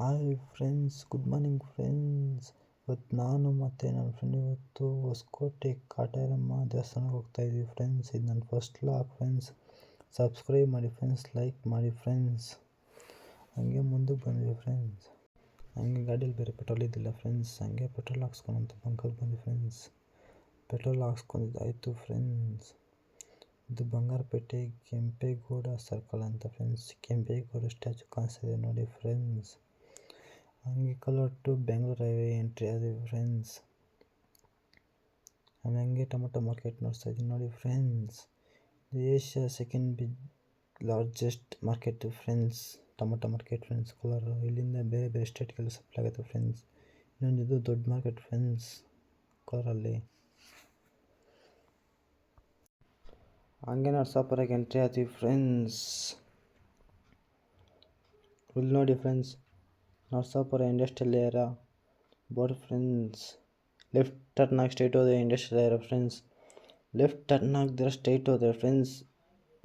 Hi friends, good morning friends. ಇವತ್ತು ನಾನು ಮತ್ತು ನನ್ನ ಫ್ರೆಂಡ್ ಇವತ್ತು ಹೊಸಕೋಟೆ, ಕಾಟೇರಮ್ಮ ದೇವಸ್ಥಾನಕ್ಕೆ ಹೋಗ್ತಾ ಇದ್ದೀವಿ ಫ್ರೆಂಡ್ಸ್. ಇದು ನನ್ನ ಫಸ್ಟ್ ಲಾಗ್ ಫ್ರೆಂಡ್ಸ್. ಸಬ್ಸ್ಕ್ರೈಬ್ ಮಾಡಿ ಫ್ರೆಂಡ್ಸ್ ಲೈಕ್ ಮಾಡಿ ಫ್ರೆಂಡ್ಸ್. ಹಂಗೆ ಮುಂದಕ್ಕೆ ಬಂದ್ವಿ ಫ್ರೆಂಡ್ಸ್. ಹಂಗೆ ಗಾಡಿಯಲ್ಲಿ ಬೇರೆ ಪೆಟ್ರೋಲ್ ಇದ್ದಿಲ್ಲ ಫ್ರೆಂಡ್ಸ್. ಹಂಗೆ ಪೆಟ್ರೋಲ್ ಹಾಕ್ಸ್ಕೊಳಂತ ಬಂಕಲ್ಲಿ ಬಂದ್ವಿ ಫ್ರೆಂಡ್ಸ್. ಪೆಟ್ರೋಲ್ ಹಾಕ್ಸ್ಕೊಂಡಿದ್ದಾಯಿತು ಫ್ರೆಂಡ್ಸ್. ಇದು ಬಂಗಾರಪೇಟೆ, ಕೆಂಪೇಗೌಡ ಸರ್ಕಲ್ ಅಂತ ಫ್ರೆಂಡ್ಸ್. ಕೆಂಪೇಗೌಡ ಸ್ಟ್ಯಾಚು ಕಾಣಿಸ್ತಿದೆ ನೋಡಿ ಫ್ರೆಂಡ್ಸ್. ಹಂಗೆ ಟು ಬೆಂಗಳೂರು ಹೈವೇ ಎಂಟ್ರಿ. ಅದೇ ಫ್ರೆಂಡ್ಸ್ ನಾನು ಹಂಗೆ ಟೊಮೊಟೊ ಮಾರ್ಕೆಟ್ ನೋಡ್ತಾ ಇದ್ದೀನಿ. ನೋಡಿ friends Asia second big largest market friends tomato market friends Kolar. ಇಲ್ಲಿಂದ ಬೇರೆ ಬೇರೆ ಸ್ಟೇಟ್ಗೆಲ್ಲ ಸಪ್ಲೈ ಆಗುತ್ತೆ ಫ್ರೆಂಡ್ಸ್ ಇನ್ನೊಂದು ಇದು ದೊಡ್ಡ ಮಾರ್ಕೆಟ್ ಫ್ರೆಂಡ್ಸ್ ಕೋಲಾರಲ್ಲಿ. ಹಂಗೆ ನರ್ಸಾಪುರಕ್ಕೆ ಎಂಟ್ರಿ ಆದ್ವಿ ಫ್ರೆಂಡ್ಸ್ ಇಲ್ಲಿ ನೋಡಿ friends Narasapura industrial area board friends, left turn ಆಗಿ ಸ್ಟ್ರೈಟ್ ಹೋದರೆ industrial area friends, left turn ಆಗದಿರೋ straight ಹೋದರೆ ಫ್ರೆಂಡ್ಸ್,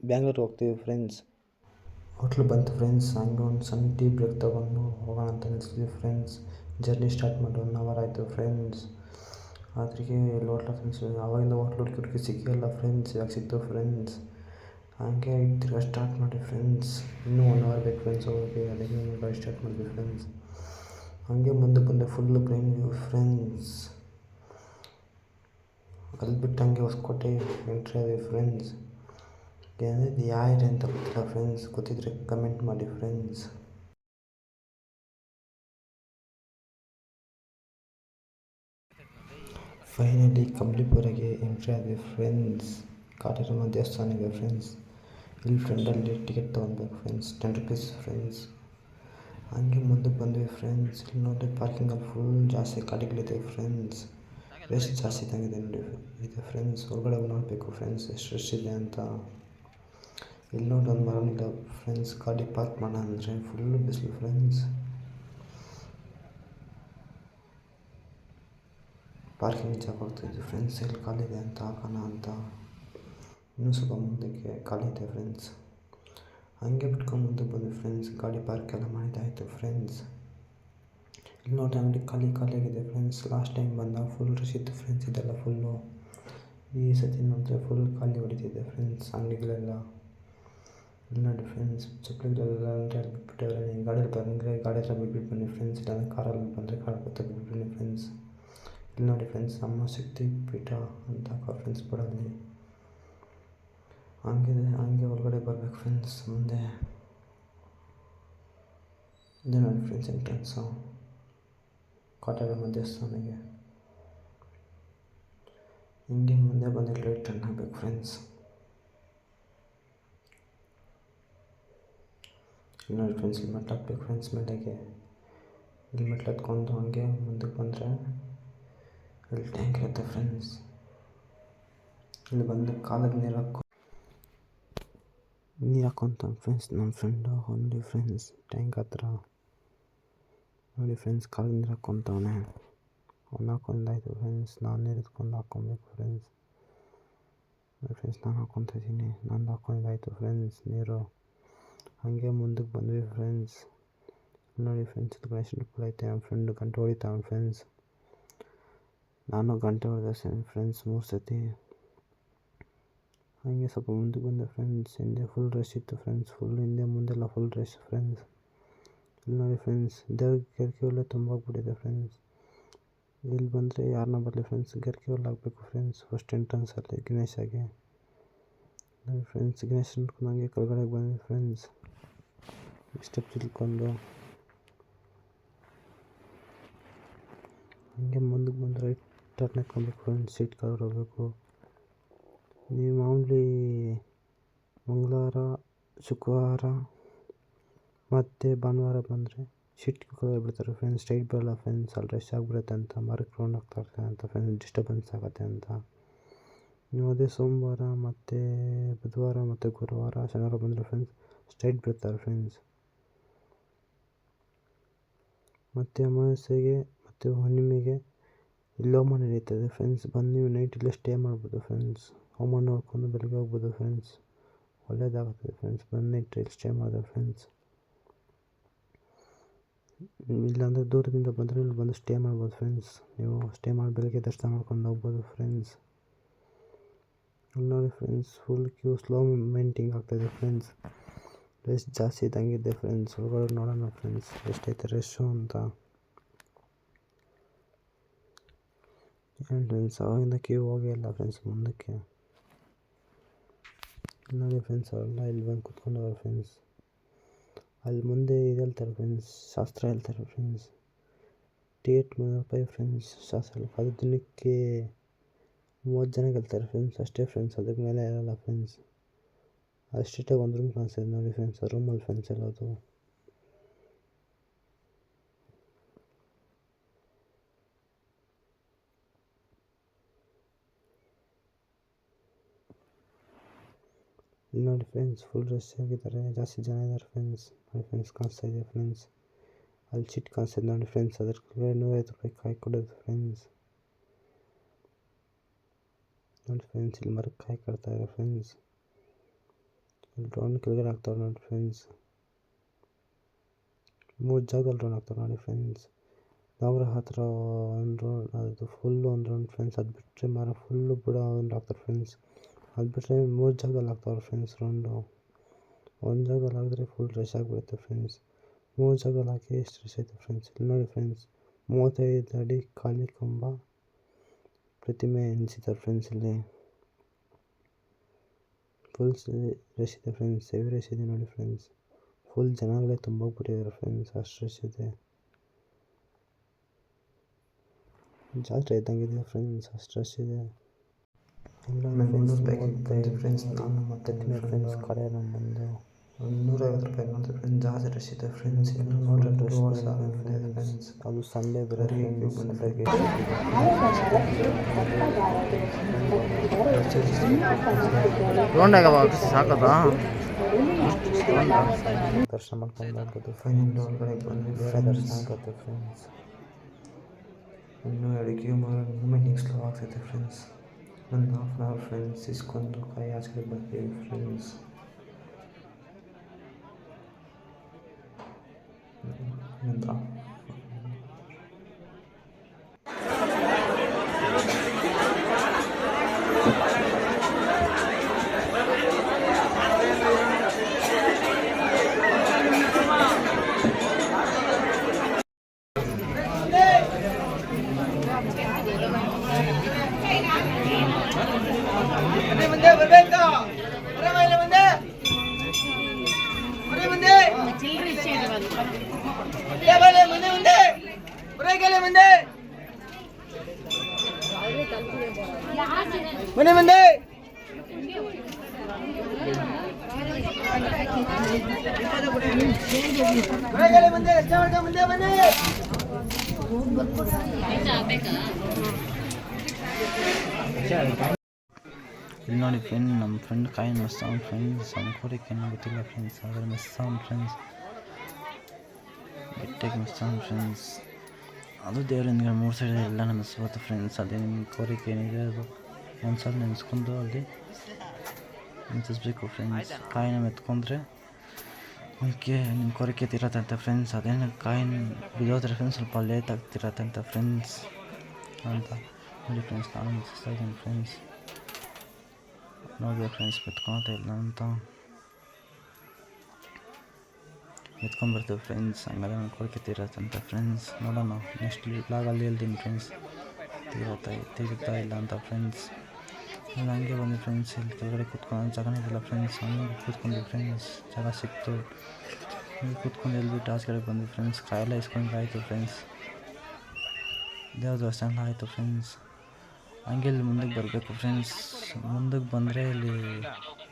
ಬ್ಯಾಂಗ್ಳೂರ್ಗೆ ಹೋಗ್ತೀವಿ ಫ್ರೆಂಡ್ಸ್. ಹೋಟ್ಲು ಬಂತು ಫ್ರೆಂಡ್ಸ್, ಹಂಗೆ ಒಂದು ಸಣ್ಣ ಟೀ ಬ್ರೇಕ್ ತೊಗೊಂಡು ಹೋಗೋಣ ಅಂತ ನಿಲ್ಸಿದ್ವಿ ಫ್ರೆಂಡ್ಸ್. ಜರ್ನಿ ಸ್ಟಾರ್ಟ್ ಮಾಡಿ ಒನ್ ಅವರ್ ಆಯಿತು ಫ್ರೆಂಡ್ಸ್. ಆದ್ರಿಗೆ ಎಲ್ಲಿ ಹೋಟ್ಲ ಫ್ರೆಂಡ್ಸ್ ಆವಾಗಿಂದ ಹೋಟ್ಲು ಹುಡುಕಿ ಹುಡುಕಿ ಸಿಕ್ಕಿಲ್ಲ ಫ್ರೆಂಡ್ಸ್, ಇವಾಗ ಸಿಕ್ತು ಫ್ರೆಂಡ್ಸ್. ಹಂಗೆ ತಿರ್ಗಾ ಸ್ಟಾರ್ಟ್ ಮಾಡಿ ಫ್ರೆಂಡ್ಸ್ ಇನ್ನೂ ಒನ್ ಅವರ್ ಬೇಕು ಫ್ರೆಂಡ್ಸ್ ಹೋಗೋಕ್ಕೆ ಅದಕ್ಕೆ ಗಾಡಿ ಸ್ಟಾರ್ಟ್ ಮಾಡಿದ್ವಿ ಫ್ರೆಂಡ್ಸ್ ಹಾಗೆ ಮುಂದೆ ಬಂದೆ ಫುಲ್ಲು ಪ್ಲೇನ್ ವ್ಯೂ ಫ್ರೆಂಡ್ಸ್ ಅಲ್ಲಿ ಬಿಟ್ಟು ಹಂಗೆ ಹೊಸಕೋಟೆ ಎಂಟ್ರಿ ಆದ್ವಿ ಫ್ರೆಂಡ್ಸ್ ಇದು ಯಾರಿದೆ ಅಂತ ಗೊತ್ತಿಲ್ಲ ಫ್ರೆಂಡ್ಸ್ ಗೊತ್ತಿದ್ರೆ ಕಮೆಂಟ್ ಮಾಡಿ ಫ್ರೆಂಡ್ಸ್ ಫೈನಲಿ ಕಂಪ್ಲಿಪುರಗೆ ಎಂಟ್ರಿ ಆದ್ವಿ ಫ್ರೆಂಡ್ಸ್ ಕಾಟೇರಮ್ಮ ದೇವಸ್ಥಾನ ಇದೆ ಫ್ರೆಂಡ್ಸ್ ಇಲ್ಲಿ ಫ್ರೆಂಡಲ್ಲಿ ಟಿಕೆಟ್ ತೊಗೊಬೇಕು ಫ್ರೆಂಡ್ಸ್ ಟೆನ್ ರುಪೀಸ್ ಫ್ರೆಂಡ್ಸ್ ಹಂಗೆ ಮುಂದಕ್ಕೆ ಬಂದ್ವಿ ಫ್ರೆಂಡ್ಸ್ ಇಲ್ಲಿ ನೋಡಿ ಪಾರ್ಕಿಂಗಲ್ಲಿ ಫುಲ್ ಜಾಸ್ತಿ ಗಾಡಿಗಳಿದೆ ಫ್ರೆಂಡ್ಸ್ ವೇಸ್ಟ್ ಜಾಸ್ತಿ ಇದ್ದಂಗಿದೆ ನೋಡಿ, ಇದೆ ಫ್ರೆಂಡ್ಸ್ ಹೊರಗಡೆ ನೋಡಬೇಕು ಫ್ರೆಂಡ್ಸ್ ಎಷ್ಟು ರಶ್ ಇದೆ ಅಂತ. ಇಲ್ಲಿ ನೋಡಿ ಒಂದು ಮರನಿಲ್ಲ ಫ್ರೆಂಡ್ಸ್ ಗಾಡಿ ಪಾರ್ಕ್ ಮಾಡೋಣ ಅಂದರೆ ಫುಲ್ಲು ಬಿಸಿಲು ಫ್ರೆಂಡ್ಸ್ ಪಾರ್ಕಿಂಗ್ ಜಾಗ ಹೋಗ್ತಿದ್ವಿ ಫ್ರೆಂಡ್ಸ್ ಇಲ್ಲಿ ಕಾಲಿದೆ ಅಂತ, ಹಾಕೋಣ ಅಂತ. ಇನ್ನೂ ಸ್ವಲ್ಪ ಮುಂದಕ್ಕೆ ಖಾಲಿ ಇದೆ ಫ್ರೆಂಡ್ಸ್ ಹಂಗೆ ಬಿಟ್ಕೊಂಡು ಮುಂದಕ್ಕೆ ಬಂದ್ವಿ ಫ್ರೆಂಡ್ಸ್ ಗಾಡಿ ಪಾರ್ಕ್ ಎಲ್ಲ ಮಾಡಿದ್ದಾಯಿತು ಫ್ರೆಂಡ್ಸ್ ಇಲ್ಲಿ ನೋಡಿ ಅಂಗಡಿ ಖಾಲಿ ಖಾಲಿಯಾಗಿದೆ ಫ್ರೆಂಡ್ಸ್ ಲಾಸ್ಟ್ ಟೈಮ್ ಬಂದಾಗ ಫುಲ್ ರಶ್ ಇತ್ತು ಫ್ರೆಂಡ್ಸ್ ಇದೆಲ್ಲ ಫುಲ್ಲು ಈ ಸತಿ ನೋಡಿದ್ರೆ ಫುಲ್ ಖಾಲಿ ಹೊಡಿತಿದೆ ಫ್ರೆಂಡ್ಸ್ ಅಂಗಡಿಗಳೆಲ್ಲ. ಇಲ್ಲಿ ನೋಡಿ ಫ್ರೆಂಡ್ಸ್ ಚಪ್ಪಲಿಗಳೆಲ್ಲ ಅಂಗಡಿ ಬಿಟ್ಬಿಟ್ಟಿದ್ದಾರೆ ಗಾಡಿಯಲ್ಲಿ ಬಂದರೆ? ಗಾಡಿ ಹತ್ರ ಬಿಟ್ಬಿಟ್ಟು ಬನ್ನಿ ಫ್ರೆಂಡ್ಸ್ ಇಲ್ಲಾಂದರೆ ಕಾರಲ್ಲಿ ಬಂದರೆ ಕಾರ್ ಬರ್ತಾ ಬಿಟ್ಬಿಟ್ಟು ಬನ್ನಿ ಫ್ರೆಂಡ್ಸ್ ಇಲ್ಲಿ ನೋಡಿ ಫ್ರೆಂಡ್ಸ್ ನಮ್ಮ ಶಕ್ತಿ ಪೀಠ ಅಂತ ಫ್ರೆಂಡ್ಸ್ ಬೋರ್ಡಲ್ಲಿ ಹಂಗಿದೆ ಹಂಗೆ ಒಳಗಡೆ ಬರ್ಬೇಕು ಫ್ರೆಂಡ್ಸ್ ಮುಂದೆ. ಇದೆ ನೋಡಿ ಫ್ರೆಂಡ್ಸ್ ಎಂಟ್ರೆನ್ಸು ಕಾಟೇರಮ್ಮ ದೇವಸ್ಥಾನಕ್ಕೆ ಹಿಂಗೆ ಮುಂದೆ ಬಂದು ರೈಟ್ ಟರ್ನ್ ಆಗಬೇಕು ಫ್ರೆಂಡ್ಸ್ ನೋಡಿ ಫ್ರೆಂಡ್ಸ್ ಇಲ್ಲಿ ಮೆಟ್ಲು ಹಾಕ್ಬೇಕು ಫ್ರೆಂಡ್ಸ್ ಮೇಲೆಗೆ. ಇಲ್ಲಿ ಮೆಟ್ಲು ಹತ್ಕೊಂಡು ಹಂಗೆ ಮುಂದಕ್ಕೆ ಬಂದರೆ ಇಲ್ಲಿ ಟ್ಯಾಂಕ್ ಇರುತ್ತೆ ಫ್ರೆಂಡ್ಸ್ ಇಲ್ಲಿ ಬಂದು ಕಾಲಿಗೆ ನೀರು ಹಾಕೊ ನೀರು ಹಾಕ್ಕೊಂತ ಫ್ರೆಂಡ್ಸ್ ನನ್ನ ಫ್ರೆಂಡು ಹೊಂದಿ ಫ್ರೆಂಡ್ಸ್ ಟ್ಯಾಂಕ್ ಹತ್ರ ನೋಡಿ ಫ್ರೆಂಡ್ಸ್ ಕಾಲು ನೀರು ಹಾಕ್ಕೊಂತವನೆ ಅವ್ನು ಹಾಕೊಂಡಾಯ್ತು ಫ್ರೆಂಡ್ಸ್ ನಾನು ನೀರು ಎತ್ಕೊಂಡು ಹಾಕ್ಕೊಬೇಕು ಫ್ರೆಂಡ್ಸ್ ನೋಡಿ ಫ್ರೆಂಡ್ಸ್ ನಾನು ಹಾಕ್ಕೊತಾ ಇದ್ದೀನಿ ನಾನು ಹಾಕ್ಕೊಂಡಿದ್ದಾಯ್ತು ಫ್ರೆಂಡ್ಸ್ ನೀರು ಹಾಗೆ ಮುಂದಕ್ಕೆ ಬಂದ್ವಿ ಫ್ರೆಂಡ್ಸ್ ನೋಡಿ ಫ್ರೆಂಡ್ಸ್ ಗಣೇಶನ ಫುಲ್ ಐತೆ ನಮ್ಮ ಫ್ರೆಂಡ್ ಗಂಟೆ ಹೊಡಿತಾವ ಫ್ರೆಂಡ್ಸ್ ನಾನು ಗಂಟೆ ಹೊಡೆದ ಫ್ರೆಂಡ್ಸ್ ಮೂರು ಹಾಗೆ ಸ್ವಲ್ಪ ಮುಂದಕ್ಕೆ ಬಂದೆ ಫ್ರೆಂಡ್ಸ್ ಹಿಂದೆ ಫುಲ್ ರಶ್ ಇತ್ತು ಫ್ರೆಂಡ್ಸ್ ಫುಲ್ ಹಿಂದೆ ಮುಂದೆಲ್ಲ ಫುಲ್ ರಶ್ ಫ್ರೆಂಡ್ಸ್ ಇಲ್ಲಿ ನೋಡಿ ಫ್ರೆಂಡ್ಸ್ ದೇವ್ರ ಗೆರ್ಕೆ ಹುಲ್ಲೆ ತುಂಬ ಆಗ್ಬಿಟ್ಟಿದೆ ಫ್ರೆಂಡ್ಸ್ ಇಲ್ಲಿ ಬಂದರೆ ಯಾರನ್ನ ಬರಲಿ ಫ್ರೆಂಡ್ಸ್ ಗೆರ್ಕೆ ಆಗಬೇಕು ಫ್ರೆಂಡ್ಸ್ ಫಸ್ಟ್ ಎಂಟ್ರೆನ್ಸಲ್ಲಿ ಗಣೇಶಾಗೆ ನೋಡಿ ಫ್ರೆಂಡ್ಸ್ ಗಣೇಶ್ ನೋಡ್ಕೊಂಡು ಹಂಗೆ ಕೆಳಗಡೆ ಬಂದ್ವಿ ಫ್ರೆಂಡ್ಸ್ ಸ್ಟೆಪ್ ತಿಳ್ಕೊಂಡು ಹಂಗೆ ಮುಂದಕ್ಕೆ ಬಂದು ರೈಟ್ ಟರ್ನ್ ಹಾಕ್ಕೊಬೇಕು ಫ್ರೆಂಡ್ಸ್ ಸೀಟ್ ಕವರ್ ಹೋಗಬೇಕು ನೀವು ಮಾಮೂಲಿ ಮಂಗಳವಾರ, ಶುಕ್ರವಾರ ಮತ್ತು ಭಾನುವಾರ ಬಂದರೆ ಕವರ್ ಬಿಡ್ತಾರೆ ಫ್ರೆಂಡ್ಸ್ ಸ್ಟ್ರೈಟ್ ಬರಲ್ಲ ಫ್ರೆಂಡ್ಸ್ ಅಲ್ಲಿ ರಶ್ ಆಗಿಬಿಡುತ್ತೆ ಅಂತ ಮರಕ್ಕೆ ರೌಂಡ್ ಆಗ್ತಾ ಅಂತ ಫ್ರೆಂಡ್ಸ್ ಡಿಸ್ಟರ್ಬೆನ್ಸ್ ಆಗುತ್ತೆ ಅಂತ. ನೀವು ಅದೇ ಸೋಮವಾರ ಮತ್ತು ಬುಧವಾರ ಮತ್ತು ಗುರುವಾರ, ಶನಿವಾರ ಬಂದರೆ ಫ್ರೆಂಡ್ಸ್ ಸ್ಟ್ರೈಟ್ ಬಿಡ್ತಾರೆ ಫ್ರೆಂಡ್ಸ್ ಮತ್ತು ಅಮಾವಾಸ್ಯೆಗೆ ಮತ್ತು ಹುಣ್ಣಿಮೆಗೆ ಇಲ್ಲೋಮ ನಡೀತದೆ ಫ್ರೆಂಡ್ಸ್ ಬಂದು ನೀವು ನೈಟ್ ಇಲ್ಲೇ ಸ್ಟೇ ಮಾಡ್ಬೋದು ಫ್ರೆಂಡ್ಸ್ ಹೋಮ ನೋಡ್ಕೊಂಡು ಬೆಳಗ್ಗೆ ಹೋಗ್ಬೋದು ಫ್ರೆಂಡ್ಸ್ ಒಳ್ಳೆಯದಾಗುತ್ತದೆ ಫ್ರೆಂಡ್ಸ್ ಬನ್ನಿ ನೈಟ್ ಇಲ್ಲಿ ಸ್ಟೇ ಮಾಡಿದ್ರೆ ಫ್ರೆಂಡ್ಸ್ ಇಲ್ಲಾಂದರೆ ದೂರದಿಂದ ಬಂದರೆ ಇಲ್ಲಿ ಬಂದು ಸ್ಟೇ ಮಾಡ್ಬೋದು ಫ್ರೆಂಡ್ಸ್ ನೀವು ಸ್ಟೇ ಮಾಡಿ ಬೆಳಗ್ಗೆ ದರ್ಶನ ಮಾಡ್ಕೊಂಡು ಹೋಗ್ಬೋದು ಫ್ರೆಂಡ್ಸ್ ನೋಡಿ ಫ್ರೆಂಡ್ಸ್ ಫುಲ್ ಕ್ಯೂ ಸ್ಲೋ ಮೂಮೆಂಟಿಂಗ್ ಆಗ್ತಾಯಿದೆ ಫ್ರೆಂಡ್ಸ್ ರೆಸ್ಟ್ ಜಾಸ್ತಿ ಇದ್ದಂಗಿದೆ ಫ್ರೆಂಡ್ಸ್ ಒಳಗಡೆ ನೋಡೋಣ ಫ್ರೆಂಡ್ಸ್ ಎಷ್ಟೈತೆ ರಶ್ಶು ಅಂತ. ಏನು ಫ್ರೆಂಡ್ಸ್ ಅವಾಗಿಂದ ಕ್ಯೂ ಹೋಗೇ ಇಲ್ಲ ಫ್ರೆಂಡ್ಸ್ ಮುಂದಕ್ಕೆ. ನೋಡಿ ಫ್ರೆಂಡ್ಸ್ ಅವರೆಲ್ಲ ಇಲ್ಲಿ ಬಂದು ಕೂತ್ಕೊಂಡವ್ರೆ ಫ್ರೆಂಡ್ಸ್ ಅಲ್ಲಿ ಮುಂದೆ ಇದು ಹೇಳ್ತಾರೆ ಫ್ರೆಂಡ್ಸ್ ಶಾಸ್ತ್ರ ಹೇಳ್ತಾರೆ ಫ್ರೆಂಡ್ಸ್ ಡೇಟ್ ಮುನ್ನೂರು ಫ್ರೆಂಡ್ಸ್ ಶಾಸ್ತ್ರ ಅದು ದಿನಕ್ಕೆ ಮೂವತ್ತು ಜನ ಗೆಲ್ತಾರೆ ಫ್ರೆಂಡ್ಸ್ ಅಷ್ಟೇ ಫ್ರೆಂಡ್ಸ್ ಅದಕ್ಕೆ ಮೇಲೆ ಇರಲ್ಲ ಫ್ರೆಂಡ್ಸ್ ಅಷ್ಟೇ ಒಂದು ರೂಮ್ ಕಾಣಿಸ್ತದೆ ನೋಡಿ ಫ್ರೆಂಡ್ಸ್ ರೂಮಲ್ಲಿ ಫ್ರೆಂಡ್ಸ್ ಇರೋದು ನೋಡಿ ಫ್ರೆಂಡ್ಸ್ ಫುಲ್ ರಶ್ ಆಗಿದ್ದಾರೆ ಜಾಸ್ತಿ ಜನ ಇದ್ದಾರೆ ಫ್ರೆಂಡ್ಸ್ ನೋಡಿ ಫ್ರೆಂಡ್ಸ್ ಕಾಣಿಸ್ತಾ ಇದೆ ಫ್ರೆಂಡ್ಸ್ ಅಲ್ಲಿ ಚಿಟ್ ಕಾಣಿಸ್ತದೆ ನೋಡಿ ಫ್ರೆಂಡ್ಸ್ ಅದ್ರ ನೂರೈವತ್ತು ರೂಪಾಯಿ ಕಾಯಿ ಕೊಡೋದು ಫ್ರೆಂಡ್ಸ್ ನೋಡಿ ಫ್ರೆಂಡ್ಸ್ ಇಲ್ಲಿ ಮರಕ್ಕೆ ಕಾಯಿ ಕಟ್ತಾರೆ ಫ್ರೆಂಡ್ಸ್ ಇಲ್ಲಿ ಡ್ರೋನ್ ಕೆಳಗಡೆ ಹಾಕ್ತಾರೆ ನೋಡಿ ಫ್ರೆಂಡ್ಸ್ ಮೂರು ಜಾಗದಲ್ಲಿ ಡ್ರೋನ್ ಹಾಕ್ತಾರೆ ನೋಡಿ ಫ್ರೆಂಡ್ಸ್ ನಾವರ ಹತ್ರ ಒಂದು ಡ್ರೋನ್ ಅದು ಫುಲ್ಲು ಒಂದು ರೌಂಡ್ ಫ್ರೆಂಡ್ಸ್ ಅದು ಬಿಟ್ಟರೆ ಮರ ಫುಲ್ಲು ಬುಡ ಒಂದು ಹಾಕ್ತಾರೆ ಫ್ರೆಂಡ್ಸ್ ಅದು ಬಿಟ್ಟರೆ ಮೂರು ಜಾಗದಲ್ಲಿ ಹಾಕ್ತಾವ್ರೆ ಫ್ರೆಂಡ್ಸ್ ರೌಂಡು ಒಂದು ಜಾಗದಲ್ಲಿ ಹಾಕಿದ್ರೆ ಫುಲ್ ರಶ್ ಆಗಿಬಿಡುತ್ತೆ ಫ್ರೆಂಡ್ಸ್ ಮೂರು ಜಾಗದಲ್ಲಿ ಹಾಕಿ ಎಷ್ಟು ರಶ್ ಐತೆ ಫ್ರೆಂಡ್ಸ್ ಇಲ್ಲಿ ನೋಡಿ ಫ್ರೆಂಡ್ಸ್ ಮೂವತ್ತೈದು ಅಡಿ ಖಾಲಿ ಕಂಬ ಪ್ರತಿಮೆ ನಿಲ್ಸಿದ್ದಾರೆ ಫ್ರೆಂಡ್ಸ್ ಇಲ್ಲಿ ಫುಲ್ ರಶ್ ಇದೆ ಫ್ರೆಂಡ್ಸ್ ಹೆವಿ ರಶ್ ಇದೆ ನೋಡಿ ಫ್ರೆಂಡ್ಸ್ ಫುಲ್ ಜನಗಳೇ ತುಂಬೋಗ್ಬಿಟ್ಟಿದ್ದಾರೆ ಫ್ರೆಂಡ್ಸ್ ಅಷ್ಟು ರಶ್ ಇದೆ ಜಾತ್ರೆ ಇದ್ದಂಗಿದೆ ಫ್ರೆಂಡ್ಸ್ ಅಷ್ಟು ರಶ್ ಇದೆ ಫ್ರೆಂಡ್ಸ್ ನಾನು ಮತ್ತೆ ಫ್ರೆಂಡ್ಸ್ ಕಡೆ ನಮ್ಮ ಬಂದು. ಒಂದು ನೂರೈವತ್ತು ರೂಪಾಯಿ ಮಾತ್ರ ಫ್ರೆಂಡ್ಸ್ ಜಾಸ್ತಿ ರಶ್ ಇದೆ. ಫ್ರೆಂಡ್ಸ್ ಇನ್ನೂ ನೋಡ್ರಿ ಡ್ರೆಸ್ ಫ್ರೆಂಡ್ಸ್ ಅದು ಸಂಡೇ ಬರೀ ಫ್ರೆಂಡ್ಸ್ ತಗೊಂಡಾಗ ಸಾಕದಾ? ದರ್ಶನ ಮಾಡ್ಕೊಂಡು ಹೋಗ್ಬೋದು ಫೈನಲ್ ಒಳಗಡೆ ಬಂದು ಬೇರೆ ದರ್ಶನ ಆಗುತ್ತೆ ಫ್ರೆಂಡ್ಸ್ ಇನ್ನೂ ಅಡುಗೆ ಮೂಮೆಂಟಿಂಗ್ ಸ್ಲೋ ಆಗ್ತೈತೆ ಫ್ರೆಂಡ್ಸ್ ಒಂದು ಹಾಫ್ ಆನ್ ಅವರ್ ಫ್ರೆಂಡ್ಸ್ ಇಸ್ಕೊಂಡು ಕೈ ಆಚೆ ಬರ್ತೀವಿ ಫ್ರೆಂಡ್ಸ್ ಒಂದು ಮನೆ ಮನೆ ಮುಂದೆ. ಇಲ್ಲಿ ನೋಡಿ ಫ್ರೆಂಡ್ ನಮ್ಮ ಫ್ರೆಂಡ್ ಕಾಯಿ ಮಿಸ್ ಅವ್ನ ಫ್ರೆಂಡ್ಸ್ ಅವ್ನ ಕೋರಿಕೆ ಏನೋ ಗೊತ್ತಿಲ್ಲ ಫ್ರೆಂಡ್ಸ್ ಆದರೆ ಮಿಸ್ ಅವ್ನ ಫ್ರೆಂಡ್ಸ್ ಬಿಟ್ಟಕ್ಕೆ ಮಿಸ್ ಅವ್ನ ಫ್ರೆಂಡ್ಸ್ ಅದು ದೇವರಿಂದ ಮೂರು ಸೈಡ್ ಎಲ್ಲ ಮಿಸ್ ಆಗುತ್ತೆ ಫ್ರೆಂಡ್ಸ್ ಅದೇ ನಿಮ್ಮ ಕೋರಿಕೆ ಏನಿದೆ ಅದು. ಒಂದು ಸಲ ನೆನೆಸ್ಕೊಂಡು ಅಲ್ಲಿ ನೆನೆಸ್ಬೇಕು ಫ್ರೆಂಡ್ಸ್ ಕಾಯಿನ ಮೆತ್ಕೊಂಡ್ರೆ ಅದಕ್ಕೆ ನಿಮ್ಮ ಕೋರಿಕೆ ತೀರತ್ತಂತ ಫ್ರೆಂಡ್ಸ್ ಅದೇನು ಕಾಯಿನ ಬಿದ್ದೋದ್ರೆ ಫ್ರೆಂಡ್ಸ್ ಸ್ವಲ್ಪ ಲೇಟ್ ಆಗ್ತಿರತ್ತಂತೆ ಫ್ರೆಂಡ್ಸ್ ಅಂತ ನೋಡಿ ಫ್ರೆಂಡ್ಸ್ ನಾನು ನೆನೆಸ್ತಾ ಇದ್ದೀನಿ ಫ್ರೆಂಡ್ಸ್ ನೋಡಿ ಫ್ರೆಂಡ್ಸ್ ಮೆತ್ಕೊಳ್ತಾ ಇಲ್ಲ ಅಂತ ಮೆತ್ಕೊಂಡ್ಬರ್ತೀವಿ ಫ್ರೆಂಡ್ಸ್ ನನ್ನ ಕೋರಿಕೆ ತೀರತ್ತಂತ ಫ್ರೆಂಡ್ಸ್ ನೋಡೋಣ ನೆಕ್ಸ್ಟ್ ಲಾಗಲ್ಲಿ ಹೇಳ್ತೀನಿ ಫ್ರೆಂಡ್ಸ್ ತೀರತ್ತಾ ತೀರುತ್ತಾ ಇಲ್ಲ ಅಂತ ಫ್ರೆಂಡ್ಸ್ ನಾನು ಹಂಗೆ ಬಂದೆ ಫ್ರೆಂಡ್ಸ್ ಇಲ್ಲಿ ಕೆಳಗಡೆ ಕೂತ್ಕೊಂಡು, ಜಾಗನೇ ಇರಲಿಲ್ಲ ಫ್ರೆಂಡ್ಸ್ ಹಂಗೆ ಕೂತ್ಕೊಂಡು ಫ್ರೆಂಡ್ಸ್ ಜಾಗ ಸಿಕ್ತು. ಹಂಗೆ ಕೂತ್ಕೊಂಡು ಇಲ್ಲಿ ಟಾಸ್ ಕಡೆ ಬಂದ್ವಿ ಫ್ರೆಂಡ್ಸ್ ಕಾಯೆಲ್ಲ ಇಸ್ಕೊಂಡು ಆಯಿತು ಫ್ರೆಂಡ್ಸ್ ದೇವ್ರ ದೇವಸ್ಥಾನ ಆಯಿತು ಫ್ರೆಂಡ್ಸ್ ಹಂಗೆ ಇಲ್ಲಿ ಮುಂದಕ್ಕೆ ಬರಬೇಕು ಫ್ರೆಂಡ್ಸ್ ಮುಂದಕ್ಕೆ ಬಂದರೆ ಇಲ್ಲಿ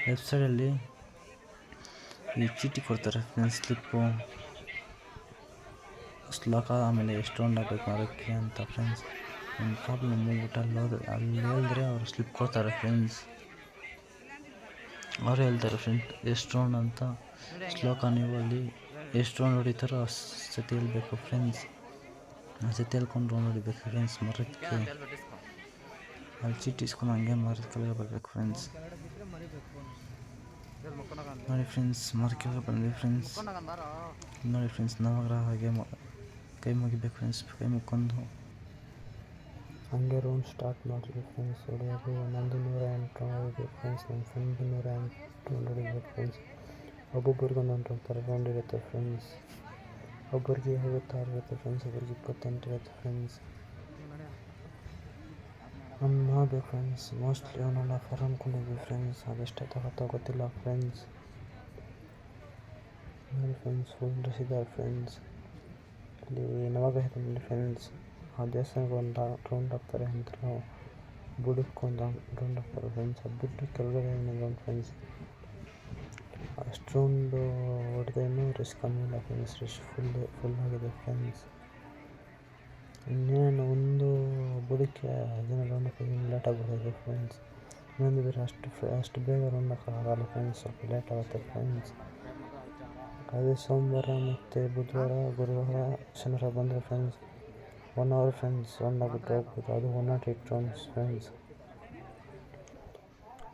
ಲೆಫ್ಟ್ ಸೈಡಲ್ಲಿ ಈ ಚೀಟಿ ಕೊಡ್ತಾರೆ ಫ್ರೆಂಡ್ಸ್ ಸ್ಲಿಪ್ಪು ಶ್ಲೋಕ ಆಮೇಲೆ ಎಷ್ಟು ರೌಂಡ್ ಆಗಬೇಕು ಅದಕ್ಕೆ ಅಂತ ಫ್ರೆಂಡ್ಸ್ ಒಂದು ಪ್ರಾಬ್ಲಮ್ ಬಂದ್ಬಿಟ್ಟು ಅಲ್ಲಿ ಹೋದ್ರೆ, ಅಲ್ಲಿ ಹೇಳಿದ್ರೆ ಅವರು ಸ್ಲಿಪ್ ಕೊಡ್ತಾರೆ ಫ್ರೆಂಡ್ಸ್ ಅವರು ಹೇಳ್ತಾರೆ ಫ್ರೆಂಡ್ ಎಷ್ಟು ರೌಂಡ್ ಅಂತ ಶ್ಲೋಕ ನೀವು ಅಲ್ಲಿ ಎಷ್ಟು ರೌಂಡ್ ಹೊಡಿತಾರೋ ಅಷ್ಟು ಸತಿ ಹೇಳ್ಬೇಕು ಫ್ರೆಂಡ್ಸ್ ಸತಿ ಹೇಳ್ಕೊಂಡು ರೌಂಡ್ ಹೊಡಿಬೇಕು ಫ್ರೆಂಡ್ಸ್ ಮರಕ್ಕೆ ಅಲ್ಲಿ ಚೀಟಿ ಇಸ್ಕೊಂಡು ಹಂಗೆ ಮರದ ಕೆಳಗೆ ಬರಬೇಕು ಫ್ರೆಂಡ್ಸ್ ನೋಡಿ ಫ್ರೆಂಡ್ಸ್ ಮರ ಕೆಳಗೆ ಬಂದ್ವಿ ಫ್ರೆಂಡ್ಸ್ ನೋಡಿ ಫ್ರೆಂಡ್ಸ್ ನವಗ್ರಹ ಹಾಗೆ ಕೈ ಮುಗಿಬೇಕು ಫ್ರೆಂಡ್ಸ್ ಕೈ ಮುಕ್ಕೊಂಡು ಹಂಗೆ ರೌಂಡ್ ಸ್ಟಾರ್ಟ್ ಮಾಡಿದ್ವಿ ಫ್ರೆಂಡ್ಸ್ ಹೊಡೆಯೋದು ನಂದು ನೂರ ಎಂಟು ಹೊಡಿಬೇಕು ಫ್ರೆಂಡ್ಸ್ ನನ್ನ ಫ್ರೆಂಡ್ ನೂರ ಎಂಟು ಹೊಡಿಬೇಕು ಫ್ರೆಂಡ್ಸ್ ಒಬ್ಬೊಬ್ರಿಗೆ ಒಂದೊಂದು ಥರ ರೌಂಡ್ ಇರುತ್ತೆ ಫ್ರೆಂಡ್ಸ್ ಒಬ್ಬರಿಗೆ ಐವತ್ತಾರು ಇರುತ್ತೆ ಫ್ರೆಂಡ್ಸ್ ಒಬ್ಬರಿಗೆ ಇಪ್ಪತ್ತೆಂಟು ಇರುತ್ತೆ ಫ್ರೆಂಡ್ಸ್ ನಾನು ಮಾಡಬೇಕು ಫ್ರೆಂಡ್ಸ್ ಮೋಸ್ಟ್ಲಿ ಒನ್ ಫರ್ ಅಂದ್ಕೊಂಡಿದ್ವಿ ಫ್ರೆಂಡ್ಸ್ ಅದೆಷ್ಟೇ ತಗೋತಾ ಗೊತ್ತಿಲ್ಲ ಫ್ರೆಂಡ್ಸ್ ಫ್ರೆಂಡ್ಸ್ ಫುಲ್ ಡ್ರೆಸ್ ಇದ್ದಾರೆ ಫ್ರೆಂಡ್ಸ್ ಅಲ್ಲಿ ನವಗ್ರಹದಲ್ಲಿ ಫ್ರೆಂಡ್ಸ್ ಆ ದೇವಸ್ಥಾನಕ್ಕೆ ಒಂದು ರೌಂಡ್ ಹಾಕ್ತಾರೆ ನಂತರ ಬುಡಕ್ಕೆ ಒಂದು ರೌಂಡ್ ಹಾಕ್ತಾರೆ ಫ್ರೆಂಡ್ಸ್ ಅದು ಬಿಟ್ಟು ಕೆಳಗಡೆ ಒಂದು ಫ್ರೆಂಡ್ಸ್ ಅಷ್ಟೊಂದು ರೌಂಡು ಹೊಡೆದೇನು ರಿಸ್ಕ್ ಕಮ್ಮಿ ಇಲ್ಲ ಫ್ರೆಂಡ್ಸ್ ರಶ್ ಫುಲ್ ಫುಲ್ ಆಗಿದೆ ಫ್ರೆಂಡ್ಸ್ ಇನ್ನೇನು ಒಂದು ಬುಡಕ್ಕೆ ಜನ ರೌಂಡ್ ಹಾಕೋದು ಲೇಟ್ ಆಗಿಬಿಡ್ತದೆ ಫ್ರೆಂಡ್ಸ್ ಇನ್ನೊಂದು ಬೇರೆ ಅಷ್ಟು ಅಷ್ಟು ಬೇಗ ರೌಂಡ್ ಹಾಕೋಕ್ಕಾಗಲ್ಲ ಫ್ರೆಂಡ್ಸ್ ಸ್ವಲ್ಪ ಲೇಟ್ ಆಗುತ್ತೆ ಫ್ರೆಂಡ್ಸ್ ಅದೇ ಸೋಮವಾರ ಮತ್ತು ಬುಧವಾರ, ಗುರುವಾರ, ಶನಿವಾರ ಬಂದರೆ friends one hour friends round ಆಗಿಬಿಟ್ಟು ಹೋಗ್ಬೋದು ಅದು one naught eight rounds friends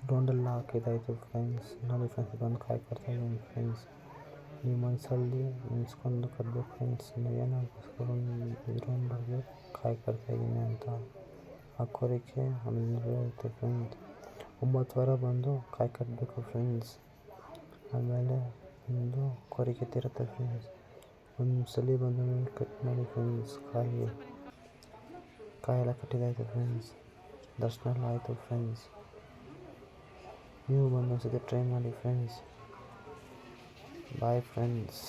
ರೌಂಡೆಲ್ಲ ಹಾಕಿದ್ದಾಯಿತು ಫ್ರೆಂಡ್ಸ್ ನೋಡಿ ಫ್ರೆಂಡ್ಸ್ ಬಂದು ಕಾಯಿ ಕೊಡ್ತಾ ಇದ್ದೀನಿ ಫ್ರೆಂಡ್ಸ್ ನೀವು ಮನಸ್ಸಲ್ಲಿ ನೆನೆಸ್ಕೊಂಡು ಕಟ್ಬೇಕು ಫ್ರೆಂಡ್ಸ್ ಏನಾಗೋಸ್ಕರ ರೌಂಡ್ ಬಗ್ಗೆ ಕಾಯಿ ಕಟ್ತಾ ಇದ್ದೀನಿ ಅಂತ ಆ ಕೋರಿಕೆ ಆಮೇಲೆ ಇರುತ್ತೆ ಫ್ರೆಂಡ್ಸ್ ಒಂಬತ್ತು ವಾರ ಬಂದು ಕಾಯಿ ಕಟ್ಟಬೇಕು ಫ್ರೆಂಡ್ಸ್ ಆಮೇಲೆ ಒಂದು ಕೋರಿಕೆ ತೀರುತ್ತೆ ಫ್ರೆಂಡ್ಸ್ ಒಂದು ಸಲ ಬಂದು ಮೇಲೆ ಕಟ್ ಮಾಡಿ ಫ್ರೆಂಡ್ಸ್ ಕಾಯಿ ಕಾಯೆಲ್ಲ ಕಟ್ಟಿದಾಯಿತು ಫ್ರೆಂಡ್ಸ್ ದರ್ಶನ ಎಲ್ಲ ಆಯಿತು ಫ್ರೆಂಡ್ಸ್ ನೀವು ಬಂದು ಒಂದ್ಸತಿ ಟ್ರೈ ಮಾಡಿ ಫ್ರೆಂಡ್ಸ್ ಬಾಯ್ ಫ್ರೆಂಡ್ಸ್